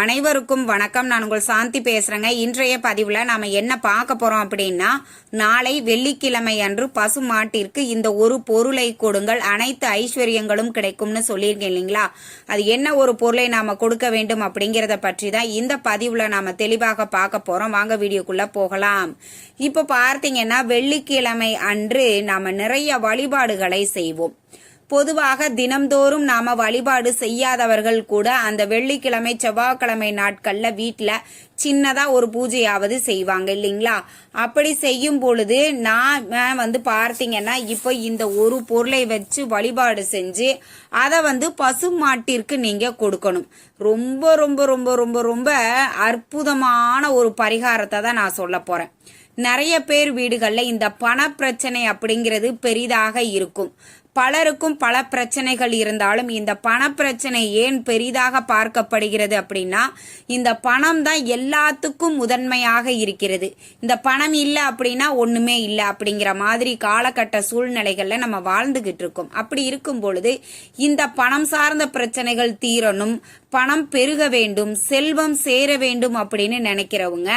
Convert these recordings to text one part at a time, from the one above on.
அனைவருக்கும் வணக்கம். நான் உங்கள் சாந்தி பேசுறேங்க. இன்றைய பதிவுல நாம என்ன பார்க்க போறோம் அப்படின்னா நாளை வெள்ளிக்கிழமை அன்று பசு மாட்டிற்கு இந்த ஒரு பொருளை கொடுங்கள். அனைத்து ஐஸ்வர்யங்களும் கிடைக்கும்னு சொல்லியிருக்கேன் இல்லைங்களா? அது என்ன ஒரு பொருளை நாம கொடுக்க வேண்டும் அப்படிங்கறத பற்றி தான் இந்த பதிவுல நாம தெளிவாக பார்க்க போறோம். வாங்க வீடியோக்குள்ள போகலாம். இப்போ பார்த்தீங்கன்னா வெள்ளிக்கிழமை அன்று நாம நிறைய வழிபாடுகளை செய்வோம். பொதுவாக தினம்தோறும் நாம வழிபாடு செய்யாதவர்கள் கூட அந்த வெள்ளிக்கிழமை செவ்வாய்க்கிழமை நாட்கள்ல வீட்டுல சின்னதா ஒரு பூஜையாவது செய்வாங்க இல்லைங்களா? அப்படி செய்யும் பொழுது நான் வந்து பார்த்தீங்கன்னா இப்போ இந்த ஒரு பொருளை வச்சு வழிபாடு செஞ்சு அதை வந்து பசு மாட்டிற்கு நீங்க கொடுக்கணும். ரொம்ப ரொம்ப ரொம்ப ரொம்ப ரொம்ப அற்புதமான ஒரு பரிகாரத்தை தான் நான் சொல்ல போறேன். நிறைய பேர் வீடுகளில் இந்த பண பிரச்சனை அப்படிங்கிறது பெரிதாக இருக்கும். பலருக்கும் பல பிரச்சனைகள் இருந்தாலும் இந்த பண பிரச்சனை ஏன் பெரிதாக பார்க்கப்படுகிறது அப்படின்னா இந்த பணம் தான் எல்லாத்துக்கும் முதன்மையாக இருக்கிறது. இந்த பணம் இல்லை அப்படின்னா ஒண்ணுமே இல்லை அப்படிங்கிற மாதிரி காலகட்ட சூழ்நிலைகள்ல நம்ம வாழ்ந்துகிட்டு இருக்கோம். அப்படி இருக்கும் பொழுது இந்த பணம் சார்ந்த பிரச்சனைகள் தீரணும் பணம் பெருக வேண்டும் செல்வம் சேர வேண்டும் அப்படின்னு நினைக்கிறவங்க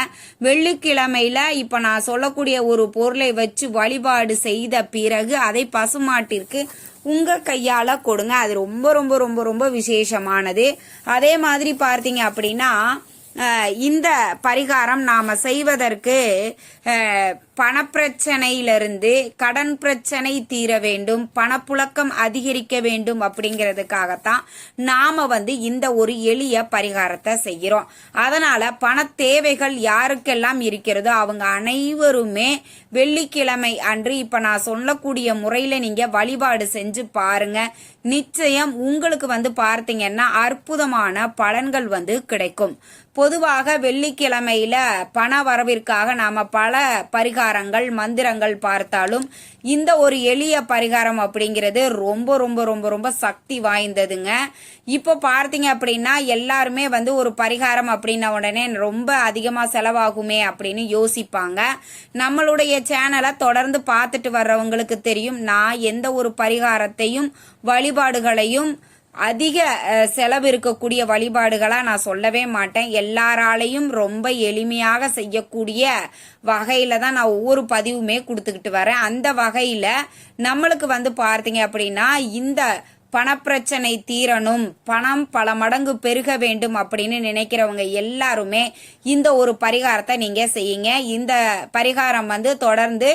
வெள்ளிக்கிழமையில இப்ப நான் சொல்லக்கூடிய ஒரு பொருளை வச்சு வழிபாடு செய்த பிறகு அதை பசுமாட்டிற்கு உங்க கையால கொடுங்க. அது ரொம்ப ரொம்ப ரொம்ப ரொம்ப விசேஷமானது. அதே மாதிரி பார்த்தீங்க அப்படின்னா இந்த பரிகாரம் நாம செய்வதற்கு பணப்பிரச்சனையிலிருந்து கடன் பிரச்சனை தீர வேண்டும் பணப்புழக்கம் அதிகரிக்க வேண்டும் அப்படிங்கிறதுக்காகத்தான் நாம வந்து இந்த ஒரு எளிய பரிகாரத்தை செய்கிறோம். அதனால பண தேவைகள் யாருக்கெல்லாம் இருக்கிறதோ அவங்க அனைவருமே வெள்ளிக்கிழமை அன்று இப்ப நான் சொல்லக்கூடிய முறையில நீங்க வழிபாடு செஞ்சு பாருங்க. நிச்சயம் உங்களுக்கு வந்து பார்த்தீங்கன்னா அற்புதமான பலன்கள் வந்து கிடைக்கும். பொதுவாக வெள்ளிக்கிழமையில பண வரவிற்காக நாம பல பரிகாரங்கள் மந்திரங்கள் பார்த்தாலும் இந்த ஒரு எளிய பரிகாரம் அப்படிங்கிறது ரொம்ப ரொம்ப ரொம்ப ரொம்ப சக்தி வாய்ந்ததுங்க. இப்போ பார்த்தீங்க அப்படின்னா எல்லாருமே வந்து ஒரு பரிகாரம் அப்படின்ன உடனே ரொம்ப அதிகமாக செலவாகுமே அப்படின்னு யோசிப்பாங்க. நம்மளுடைய சேனலை தொடர்ந்து பார்த்துட்டு வர்றவங்களுக்கு தெரியும். நான் எந்த ஒரு பரிகாரத்தையும் வழிபாடுகளையும் அதிக செலவு இருக்கக்கூடிய வழிபாடுகளாக நான் சொல்லவே மாட்டேன். எல்லாராலையும் ரொம்ப எளிமையாக செய்யக்கூடிய வகையில் தான் நான் ஒவ்வொரு பதிவுமே கொடுத்துக்கிட்டு வரேன். அந்த வகையில் நம்மளுக்கு வந்து பார்த்தீங்க அப்படின்னா இந்த பணப்பிரச்சனை தீரணும் பணம் பல மடங்கு பெருக வேண்டும் அப்படின்னு நினைக்கிறவங்க எல்லாருமே இந்த ஒரு பரிகாரத்தை நீங்க செய்யுங்க. இந்த பரிகாரம் வந்து தொடர்ந்து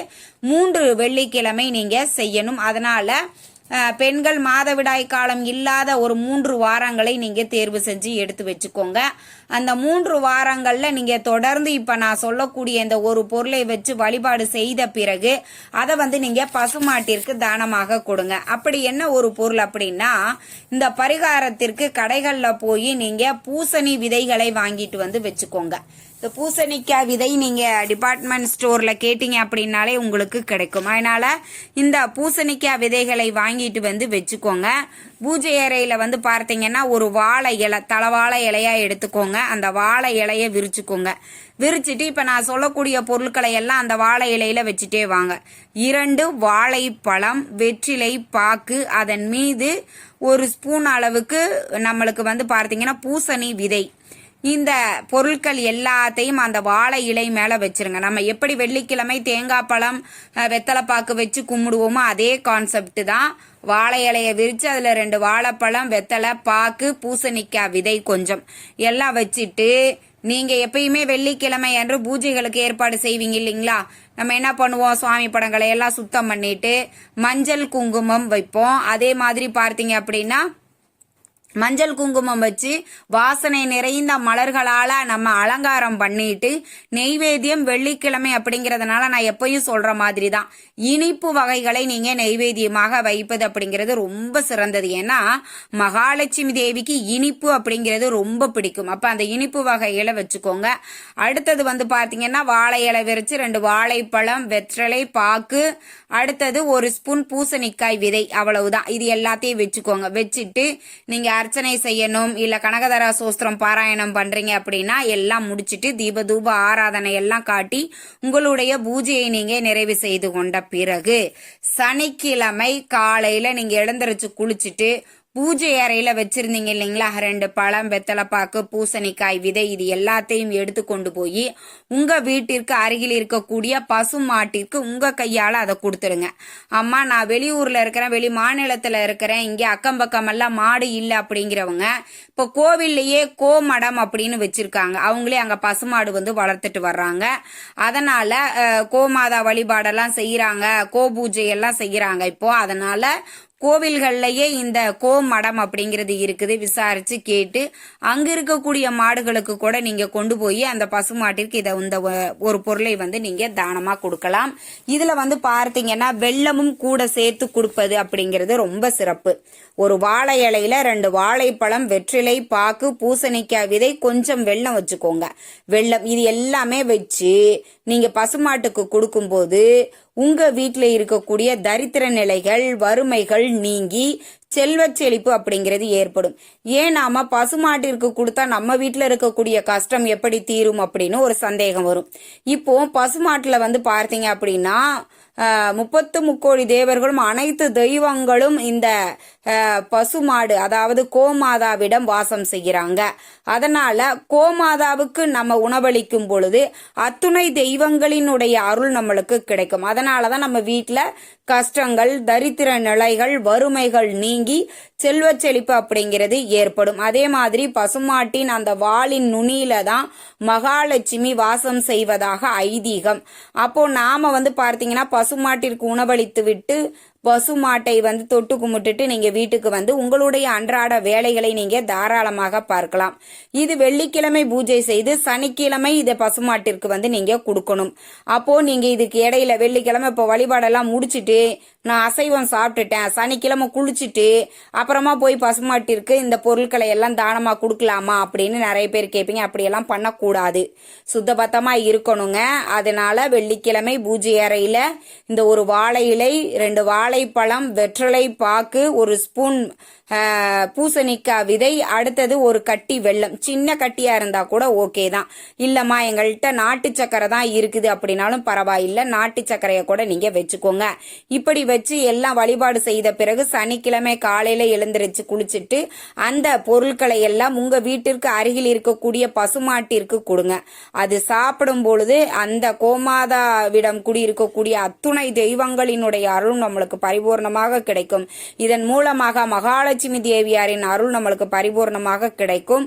மூன்று வெள்ளிக்கிழமை நீங்க செய்யணும். அதனால பெண்கள் மாதவிடாய் காலம் இல்லாத ஒரு மூன்று வாரங்களை நீங்கள் தேர்வு செஞ்சு எடுத்து வச்சுக்கோங்க. அந்த மூன்று வாரங்களில் நீங்கள் தொடர்ந்து இப்போ நான் சொல்லக்கூடிய இந்த ஒரு பொருளை வச்சு வழிபாடு செய்த பிறகு அதை வந்து நீங்கள் பசுமாட்டிற்கு தானமாக கொடுங்க. அப்படி என்ன ஒரு பொருள் அப்படின்னா இந்த பரிகாரத்திற்கு கடைகளில் போய் நீங்கள் பூசணி விதைகளை வாங்கிட்டு வந்து வச்சுக்கோங்க. இந்த பூசணிக்காய் விதை நீங்கள் டிபார்ட்மெண்ட் ஸ்டோரில் கேட்டீங்க அப்படின்னாலே உங்களுக்கு கிடைக்கும். அதனால் இந்த பூசணிக்காய் விதைகளை வாங்கிட்டு வந்து வச்சுக்கோங்க. பூஜை அறையில் வந்து பார்த்தீங்கன்னா ஒரு வாழை இலை தலைவாழை இலையாக எடுத்துக்கோங்க. அந்த வாழை இலையை விரிச்சுக்கோங்க. விரிச்சிட்டு இப்போ நான் சொல்லக்கூடிய பொருட்களை எல்லாம் அந்த வாழை இலையில வச்சுட்டே வாங்க. இரண்டு வாழைப்பழம் வெற்றிலை பாக்கு அதன் மீது ஒரு ஸ்பூன் அளவுக்கு நம்மளுக்கு வந்து பார்த்தீங்கன்னா பூசணி விதை. இந்த பொருட்கள் எல்லாத்தையும் அந்த வாழை இலை மேலே வச்சிருங்க. நம்ம எப்படி வெள்ளிக்கிழமை தேங்காய் பழம் வெத்தலைப்பாக்கு வச்சு கும்பிடுவோமோ அதே கான்செப்ட் தான். வாழை இலையை விரித்து அதில் ரெண்டு வாழைப்பழம் வெத்தலை பாக்கு பூசணிக்காய் விதை கொஞ்சம் எல்லாம் வச்சுட்டு நீங்கள் எப்பயுமே வெள்ளிக்கிழமை அன்று பூஜைகளுக்கு ஏற்பாடு செய்வீங்க இல்லைங்களா? நம்ம என்ன பண்ணுவோம்? சுவாமி படங்களை எல்லாம் சுத்தம் பண்ணிட்டு மஞ்சள் குங்குமம் வைப்போம். அதே மாதிரி பார்த்தீங்க அப்படின்னா மஞ்சள் குங்குமம் வச்சு வாசனை நிறைந்த மலர்களால நம்ம அலங்காரம் பண்ணிட்டு நெய்வேத்தியம் வெள்ளிக்கிழமை அப்படிங்கறதுனால நான் எப்பயும் சொல்ற மாதிரி தான் இனிப்பு வகைகளை நீங்க நெய்வேத்தியமாக வைப்பது அப்படிங்கிறது ரொம்ப சிறந்தது. ஏன்னா மகாலட்சுமி தேவிக்கு இனிப்பு அப்படிங்கிறது ரொம்ப பிடிக்கும். அப்ப அந்த இனிப்பு வகைகளை வச்சுக்கோங்க. அடுத்தது வந்து பாத்தீங்கன்னா வாழை இலை விரிச்சு ரெண்டு வாழைப்பழம் வெற்றலை பாக்கு அடுத்தது ஒரு ஸ்பூன் பூசணிக்காய் விதை அவ்வளவுதான். இது எல்லாத்தையும் வச்சுக்கோங்க. வச்சுட்டு நீங்க அர்ச்சனை செய்யணும் இல்ல கனகதரா சோஸ்திரம் பாராயணம் பண்றீங்க அப்படின்னா எல்லாம் முடிச்சிட்டு தீப தூப ஆராதனை எல்லாம் காட்டி உங்களுடைய பூஜையை நீங்க நிறைவு செய்து கொண்ட பிறகு சனிக்கிழமை காலையில நீங்க எழுந்தரிச்சு குளிச்சுட்டு பூஜை அறையில வச்சிருந்தீங்க இல்லைங்களா? ரெண்டு பழம் வெத்தலைப்பாக்கு பூசணிக்காய் விதை இது எல்லாத்தையும் எடுத்து கொண்டு போய் உங்க வீட்டிற்கு அருகில் இருக்கக்கூடிய பசு மாட்டிற்கு உங்க கையால அதை கொடுத்துடுங்க. அம்மா நான் வெளியூர்ல இருக்கிறேன் வெளி மாநிலத்துல இருக்கிறேன் இங்க அக்கம் பக்கம் எல்லாம் மாடு இல்லை அப்படிங்கிறவங்க இப்போ கோவில்லையே கோமடம் அப்படின்னு வச்சிருக்காங்க. அவங்களே அங்க பசுமாடு வந்து வளர்த்துட்டு வர்றாங்க. அதனால கோமாதா வழிபாடெல்லாம் செய்யறாங்க கோ பூஜை எல்லாம் செய்யறாங்க இப்போ. அதனால கோவில்கள்லையே இந்த கோ மடம் அப்படிங்கிறது இருக்குது. விசாரிச்சு கேட்டு அங்க இருக்கக்கூடிய மாடுகளுக்கு கூட நீங்க கொண்டு போய் அந்த பசுமாட்டிற்கு இதை இந்த ஒ- ஒரு பொருளை வந்து நீங்க தானமா கொடுக்கலாம். இதுல வந்து பார்த்தீங்கன்னா வெள்ளமும் கூட சேர்த்து கொடுப்பது அப்படிங்கிறது ரொம்ப சிறப்பு. ஒரு வாழை இலையில ரெண்டு வாழைப்பழம் வெற்றிலை பாக்கு பூசணிக்காய் விதை கொஞ்சம் வெல்லம் வச்சுக்கோங்க. வெள்ளம் இது எல்லாமே வச்சு நீங்க பசுமாட்டுக்கு கொடுக்கும்போது உங்க வீட்டில் இருக்கக்கூடிய தரித்திர நிலைகள் வறுமைகள் நீங்கி செல்வ செழிப்பு அப்படிங்கிறது ஏற்படும். ஏன் நாம பசுமாட்டிற்கு கொடுத்தா நம்ம வீட்டில் இருக்கக்கூடிய கஷ்டம் எப்படி தீரும் அப்படின்னு ஒரு சந்தேகம் வரும். இப்போ பசுமாட்டில் வந்து பார்த்தீங்க அப்படின்னா முப்பத்து முக்கோடி தேவர்களும் அனைத்து தெய்வங்களும் இந்த பசுமாடு அதாவது கோமாதாவிடம் வாசம் செய்கிறாங்க. அதனால கோமாதாவுக்கு நம்ம உணவளிக்கும் பொழுது அத்துணை தெய்வங்களினுடைய அருள் நம்மளுக்கு கிடைக்கும். அதனால தான் நம்ம வீட்டில் கஷ்டங்கள் தரித்திர நிலைகள் வறுமைகள் நீங்கி செல்வ செழிப்பு அப்படிங்கிறது ஏற்படும். அதே மாதிரி பசுமாட்டின் அந்த வாளின் நுனியில தான் மகாலட்சுமி வாசம் செய்வதாக ஐதீகம். அப்போ நாம வந்து பார்த்தீங்கன்னா பசுமாட்டிற்கு உணவளித்து விட்டு பசுமாட்டை வந்து தொட்டு கும்பிட்டுட்டு நீங்க வீட்டுக்கு வந்து உங்களுடைய அன்றாட வேலைகளை நீங்க தாராளமாக பார்க்கலாம். இது வெள்ளிக்கிழமை பூஜை செய்து சனிக்கிழமை இதை பசுமாட்டிற்கு வந்து நீங்க கொடுக்கணும். அப்போ நீங்க இதுக்கு இடையில வெள்ளிக்கிழமை இப்போ வழிபாடெல்லாம் முடிச்சிட்டு நான் அசைவம் சாப்பிட்டுட்டேன் சனிக்கிழமை குளிச்சுட்டு அப்புறமா போய் பசுமாட்டிற்கு இந்த பொருட்களை எல்லாம் தானமா கொடுக்கலாமா அப்படின்னு நிறைய பேர் கேட்பீங்க. அப்படியெல்லாம் பண்ணக்கூடாது. சுத்தபத்தமாக இருக்கணுங்க. அதனால வெள்ளிக்கிழமை பூஜை அறையில இந்த ஒரு வாழை இலை ரெண்டு வாழை வாழைப்பழம் வெற்றலை பாக்கு ஒரு ஸ்பூன் பூசணிக்காய் விதை அடுத்தது ஒரு கட்டி வெள்ளம் சின்ன கட்டியா இருந்தா கூட ஓகே தான். இல்லம்மா எங்கள்கிட்ட நாட்டு சக்கரை தான் இருக்குது அப்படின்னாலும் பரவாயில்ல. நாட்டு சக்கரையை கூட நீங்க வச்சுக்கோங்க. இப்படி வச்சு எல்லாம் வழிபாடு செய்த பிறகு சனிக்கிழமை காலையில எழுந்திருச்சு குளிச்சுட்டு அந்த பொருட்களை எல்லாம் உங்க வீட்டிற்கு அருகில் இருக்கக்கூடிய பசுமாட்டிற்கு கொடுங்க. அது சாப்பிடும் பொழுது அந்த கோமாதாவிடம் குடியிருக்கக்கூடிய அத்துணை தெய்வங்களினுடைய அருள் நம்மளுக்கு பரிபூர்ணமாக கிடைக்கும். இதன் மூலமாக மகாலட்சுமி தேவியாரின் அருள் நம்மளுக்கு பரிபூர்ணமாக கிடைக்கும்.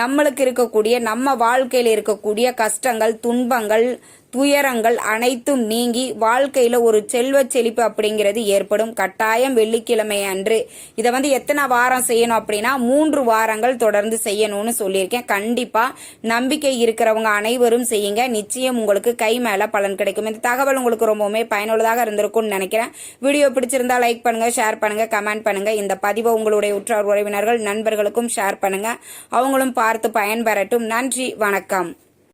நம்மளுக்கு இருக்கக்கூடிய நம்ம வாழ்க்கையில் இருக்கக்கூடிய கஷ்டங்கள் துன்பங்கள் துயரங்கள் அனைத்தும் நீங்கி வாழ்க்கையில ஒரு செல்வ செழிப்பு அப்படிங்கிறது ஏற்படும். கட்டாயம் வெள்ளிக்கிழமை அன்று. இதை வந்து எத்தனை வாரம் செய்யணும் அப்படின்னா மூன்று வாரங்கள் தொடர்ந்து செய்யணும்னு சொல்லியிருக்கேன். கண்டிப்பா நம்பிக்கை இருக்கிறவங்க அனைவரும் செய்யுங்க. நிச்சயம் உங்களுக்கு கை மேல பலன் கிடைக்கும். இந்த தகவல் உங்களுக்கு ரொம்பவுமே பயனுள்ளதாக இருந்திருக்கும்னு நினைக்கிறேன். வீடியோ பிடிச்சிருந்தா லைக் பண்ணுங்க ஷேர் பண்ணுங்க கமெண்ட் பண்ணுங்க. இந்த பதிவை உங்களுடைய உற்றார் உறவினர்கள் நண்பர்களுக்கும் ஷேர் பண்ணுங்க. அவங்களும் பார்த்து பயன்பெறட்டும். நன்றி வணக்கம்.